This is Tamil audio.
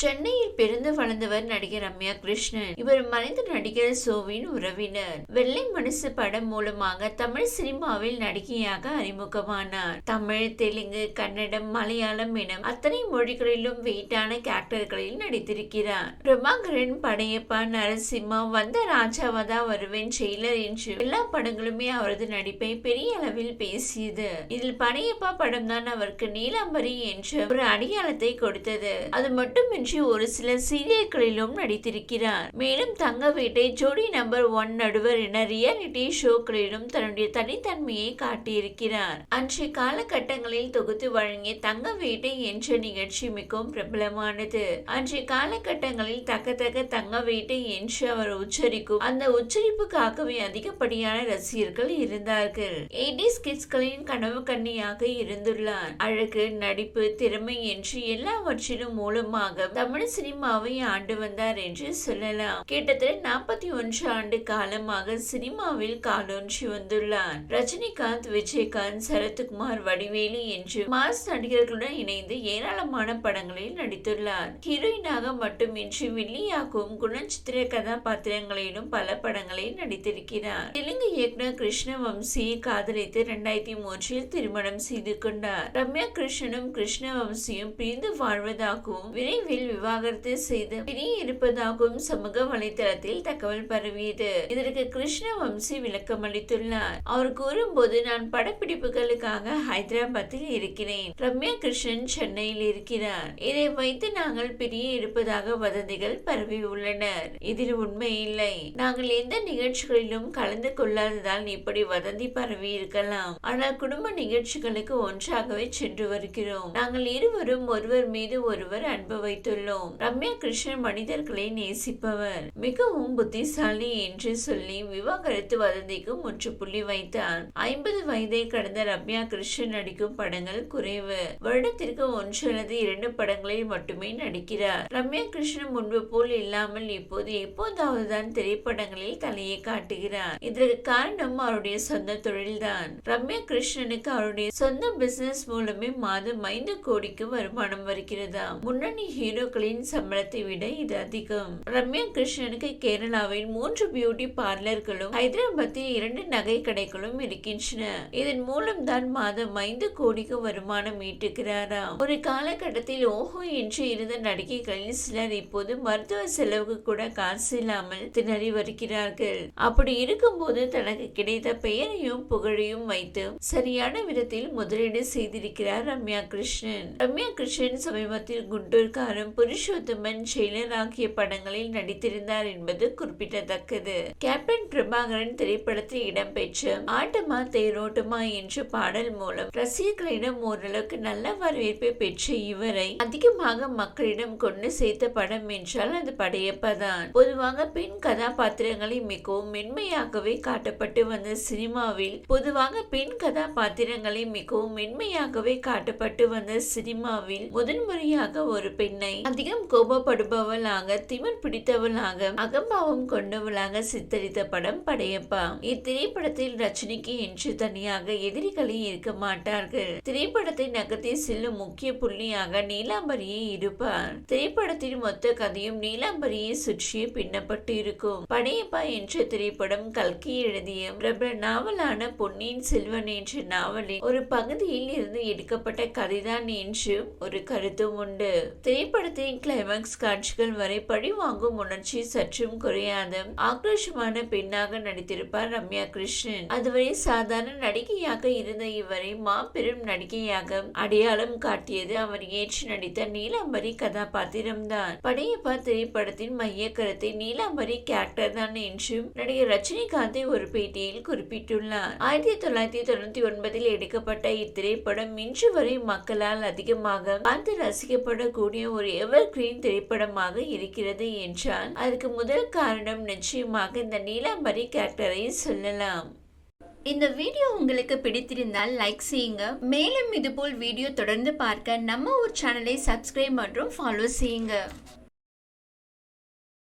சென்னையில் பிறந்து வளர்ந்தவர் நடிகர் ரம்யா கிருஷ்ணன். இவர் மறைந்த நடிகர் சோவின் உறவினர். வெள்ளை மனசு படம் மூலமாக தமிழ் சினிமாவில் நடிகையாக அறிமுகமானார். தமிழ் தெலுங்கு கன்னடம் மலையாளம் என அத்தனை மொழிகளிலும் வெயிட்டான கேரக்டர்களில் நடித்திருக்கிறார். பிரபாகரன் படையப்பா நரசிம்மா வந்த ராஜாவதா வருவேன் செயலர் என்று எல்லா படங்களுமே அவரது நடிப்பை பெரிய அளவில் பேசியது. இதில் படையப்பா படம் தான் அவருக்கு நீலாம்பரி என்ற ஒரு அடையாளத்தை கொடுத்தது. அது மட்டுமின்றி ஒரு சில சீரியல்களிலும் நடித்திருக்கிறார். மேலும் தங்க வேட்டை ஜோடி நம்பர் ஒன் நடுவர் என ரியாலிட்டி ஷோக்களிலும் தன்னுடைய தனித்தன்மையை காட்டியிருக்கிறார். அன்றைய காலகட்டங்களில் தொகுத்து வழங்கிய தங்க வேட்டை என்ற நிகழ்ச்சி மிகவும் பிரபலமானது. அன்றைய காலகட்டங்களில் தக்க தக்க தங்க வேட்டை என்று அவர் உச்சரிக்கும் அந்த உச்சரிப்புக்காகவே அதிகப்படியான ரசிகர்கள் இருந்தார்கள். எயிட்டிஸ் கிட்ஸ்களின் கனவு கண்ணியாக இருந்துள்ளார். அழகு நடிப்பு திறமை என்று எல்லாவற்றிலும் மூலமாக தமிழ் சினிமாவை ஆண்டு வந்தார் என்று சொல்லலாம். கிட்டத்தட்ட நாற்பத்தி ஒன்று ஆண்டு காலமாக சினிமாவில் காலொன்றி வந்துள்ளார். ரஜினிகாந்த் விஜயகாந்த் சரத்குமார் வடிவேலு என்று மாஸ் நடிகர்களுடன் இணைந்து ஏராளமான படங்களில் நடித்துள்ளார். ஹீரோயினாக மட்டுமின்றி வில்லியாகவும் குணச்சித்திர கதாபாத்திரங்களிலும் பல படங்களில் நடித்திருக்கிறார். தெலுங்கு இயக்குனர் கிருஷ்ணவம்சியை காதலித்து இரண்டாயிரத்தி மூன்றில் திருமணம் செய்து கொண்டார். ரம்யா கிருஷ்ணனும் கிருஷ்ணவம்சியும் பிரிந்து வாழ்வதாகவும் விரைவில் விவாகரத்து செய்து பிரிய இருப்பதாகவும் சமூக வலைதளத்தில் தகவல் பரவியது. இதற்கு கிருஷ்ண வம்சி விளக்கம் அளித்துள்ளார். அவர் கூறும்போது நான் படப்பிடிப்புகளுக்காக ஹைதராபாத்தில் இருக்கிறேன். ரம்யா கிருஷ்ணன் சென்னையில் இருக்கிறார். இதை வைத்து நாங்கள் பிரிய இருப்பதாக வதந்திகள் பரவி உள்ளனர். இதில் உண்மை இல்லை. நாங்கள் எந்த நிகழ்ச்சிகளிலும் கலந்து கொள்ளாததால் இப்படி வதந்தி பரவி இருக்கலாம். ஆனால் குடும்ப நிகழ்ச்சிகளுக்கு ஒன்றாகவே சென்று வருகிறோம். நாங்கள் இருவரும் ஒருவர் மீது ஒருவர் அன்பு வைத்துள்ளோம் ரம்யா கிருஷ்ணன் மனிதர்களை நேசிப்பவர். மிகவும் புத்திசாலி என்று சொல்லி விவாகரத்து வதந்திக்கு முற்றுப்புள்ளி வைத்தார் ஐம்பது வயதை கடந்த ரம்யா கிருஷ்ணன் நடிக்கும் படங்கள் குறைவு. வருடத்திற்கு ஒன்று அல்லது இரண்டு படங்களில் மட்டுமே நடிக்கிறார். ரம்யா கிருஷ்ணன் முன்பு போல் இல்லாமல் இப்போது எப்போதாவது தான் திரைப்படங்களில் தலையை காட்டுகிறார். இதற்கு காரணம் அவருடைய சொந்த தொழில்தான். ரம்யா கிருஷ்ணனுக்கு அவருடைய சொந்த பிசினஸ் மூலமே மாதம் ஐந்து கோடிக்கு வருமானம் வருகிறதா முன்னணி ஹீரோ ஹீரோக்களின் சம்பளத்தை விட இது அதிகம். ரம்யா கிருஷ்ணனுக்கு கேரளாவில் மூன்று பியூட்டி பார்லர்களும் ஹைதராபாத்தில் இரண்டு நகை கடைகளும் இருக்கின்றன. இதன் மூலம் தான் மாதம் ஐந்து கோடிக்கு வருமானம் ஈட்டுகிறாராம். ஒரு காலகட்டத்தில் ஓஹோ என்று இருந்த நடிகைகளில் சிலர் இப்போது மருத்துவ செலவுக்கு கூட காசு இல்லாமல் திணறி வருகிறார்கள். அப்படி இருக்கும்போது தனக்கு கிடைத்த பெயரையும் புகழையும் வைத்து சரியான விதத்தில் முதலீடு செய்திருக்கிறார் ரம்யா கிருஷ்ணன். ரம்யா கிருஷ்ணன் சமீபத்தில் மற்றும் புருஷோத்தமன் செயலர் ஆகிய படங்களில் நடித்திருந்தார் என்பது குறிப்பிடத்தக்கது. கேப்டன் பிரபாகரன் திரைப்படத்தில் இடம்பெற்ற ஆட்டமா தேரோட்டமா என்ற பாடல் மூலம் ரசிகர்களிடம் ஓரளவுக்கு நல்ல வரவேற்பை பெற்ற இவரை அதிகமாக மக்களிடம் கொண்டு சேர்த்த படம் என்றால் அது படையப்பதான் பொதுவாக பெண் கதாபாத்திரங்களை மிகவும் மென்மையாகவே காட்டப்பட்டு வந்த சினிமாவில் பொதுவாக பெண் கதாபாத்திரங்களை மிகவும் மென்மையாகவே காட்டப்பட்டு வந்த சினிமாவில் முதன்முறையாக ஒரு பெண்ணை அதிகம் கோபப்படுபவளாக திமிர் பிடித்தவளாக அகம்பாவம் கொண்டவளாக சித்தரித்த படம் படையப்பா. இத்திரைப்படத்தில் ரஜினிக்கு என்று தனியாக எதிரிகளே இருக்க மாட்டார்கள். திரைப்படத்தை நகர்த்தி செல்லும் முக்கிய புள்ளியாக நீலாம்பரியே இருப்பார். திரைப்படத்தின் மொத்த கதையும் நீலாம்பரியை சுற்றியே பின்னப்பட்டு இருக்கும் படையப்பா என்ற திரைப்படம் கல்கி எழுதிய பிரபல நாவலான பொன்னியின் செல்வன் என்ற நாவலின் ஒரு பகுதியில் இருந்து எடுக்கப்பட்ட கதைதான் என்று ஒரு கருத்தும் உண்டு. திரைப்பட படத்தின் கிளைமாக்ஸ் காட்சிகள் வரை பழி வாங்கும் உணர்ச்சி சற்றும் குறையாத. ஆக்ரோஷமான பெண்ணாக நடித்திருப்பார் ரம்யா கிருஷ்ணன். அதுவரை சாதாரண நடிகையாக இருந்த இவரை மாபெரும் நடிகையாக அடையாளம் காட்டியது அவர் ஏற்று நடித்த நீலாம்பரி கதாபாத்திரம்தான் படையப்பா திரைப்படத்தின் மைய கருத்தை நீலாம்பரி கேரக்டர் தான் என்றும் நடிகர் ரஜினிகாந்தை ஒரு பேட்டியில் குறிப்பிட்டுள்ளார். ஆயிரத்தி தொள்ளாயிரத்தி தொண்ணூத்தி ஒன்பதில் எடுக்கப்பட்ட இத்திரைப்படம் இன்று வரை மக்களால் அதிகமாக பார்த்து ரசிக்கப்படக்கூடிய ஒரு எவர் கிரீன் திரைப்படமாக இருக்கிறது என்றால் அதற்கு முதல் காரணம் நிச்சயமாக இந்த நீலாம்பரி கேரக்டரை சொல்லலாம். இந்த வீடியோ உங்களுக்கு பிடித்திருந்தால் லைக் செய்யுங்க. மேலும் இதுபோல் வீடியோ தொடர்ந்து பார்க்க நம்ம ஒரு சேனலை சப்ஸ்கிரைப் மற்றும் ஃபாலோ செய்யுங்க.